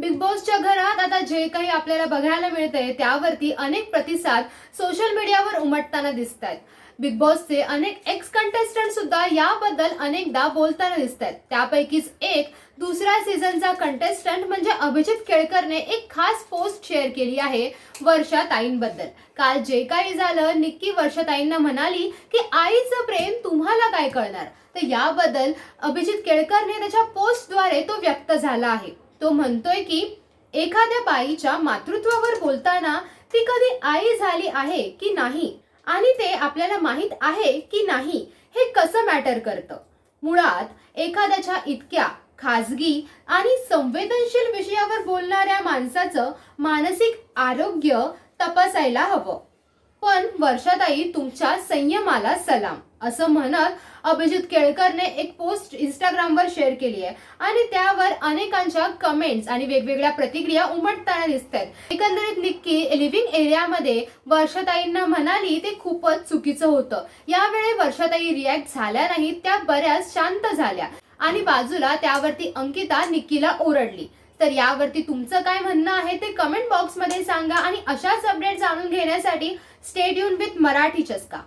Big बॉसच्या घरात आता जे काही आपल्याला बघायला मिळतंय त्यावरती अनेक प्रतिसाद सोशल मीडियावर उमटताना दिसत आहेत बिग बॉसचे अनेक एक्स कंटेस्टंट सुद्धा याबद्दल अनेकदा बोलताना दिसत आहेत त्यापैकीच एक दुसऱ्या सीझनचा कंटेस्टंट म्हणजे अभिजित केळकरने एक खास पोस्ट शेअर केली आहे वर्षाताईंबद्दल काल जे काही झालं निक्की वर्षाताईंना म्हणाली की आईचं प्रेम तुम्हाला काय कळणार? तर याबद्दल अभिजित केळकरने त्याच्या पोस्टद्वारे तो व्यक्त झाला आहे. तो म्हणतोय की एखाद्या बाईच्या मातृत्वावर बोलताना ती कधी आई झाली आहे की नाही? आणि ते आपल्याला माहीत आहे की नाही हे कसं मॅटर करतं? मुळात एखाद्याच्या इतक्या खाजगी आणि संवेदनशील विषयावर बोलणाऱ्या माणसाचं मानसिक आरोग्य तपासायला हवं. पण वर्षाताई तुमच्या संयमाला सलाम. असं म्हणत अभिजित केळकरने एक पोस्ट इंस्टाग्रामवर शेअर केली आहे. आणि त्यावर अनेकांच्या कमेंट्स आणि वेगवेगळ्या प्रतिक्रिया उमटताना दिसत आहेत एकंदरीत निक्की लिव्हिंग एरियामध्ये वर्षाताईंना म्हणाली ते खूपच चुकीचं होतं. यावेळी वर्षाताई रिॲक्ट झाल्या नाहीत त्या बऱ्याच शांत झाल्या. आणि बाजूला त्यावरती अंकिता निक्कीला ओरडली. तर यावरती तुमचं काय म्हणणं आहे ते कमेंट बॉक्समध्ये सांगा आणि अशाच अपडेट जाणून घेण्यासाठी स्टेट विथ मराठी चस्का.